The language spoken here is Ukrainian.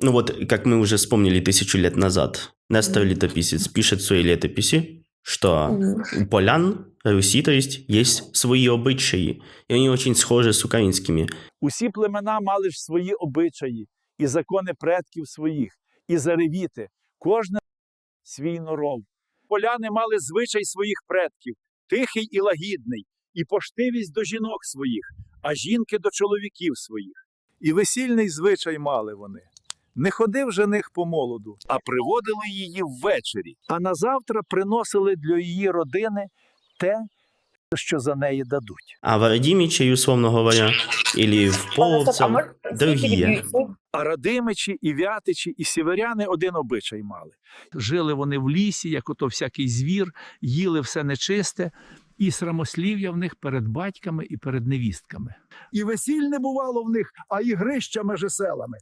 Ну вот, как мы уже вспомнили тысячу лет назад, Нестор Летописец пишет в своей летописи, что Мгм. у полян, Руси, то есть, есть свои обычаи, и они очень схожи с украинскими. Усі племена мали ж свої обичаї і закони предків своїх, і заревіти, кожне свій норов. Поляни мали звичай своїх предків, тихий і лагідний, і поштивість до жінок своїх, а жінки до чоловіків своїх. І весільний звичай мали вони. Не ходив жених по молоду, а приводили її ввечері. А назавтра приносили для її родини те, що за неї дадуть. А в Радимиче, условно говоря, или в Пане Остап, а радимичі, і вятичі, і сіверяни один обичай мали. Жили вони в лісі, як ото всякий звір, їли все нечисте, і срамослів'я в них перед батьками і перед невістками. І весіль не бувало в них, а ігрища межи селами.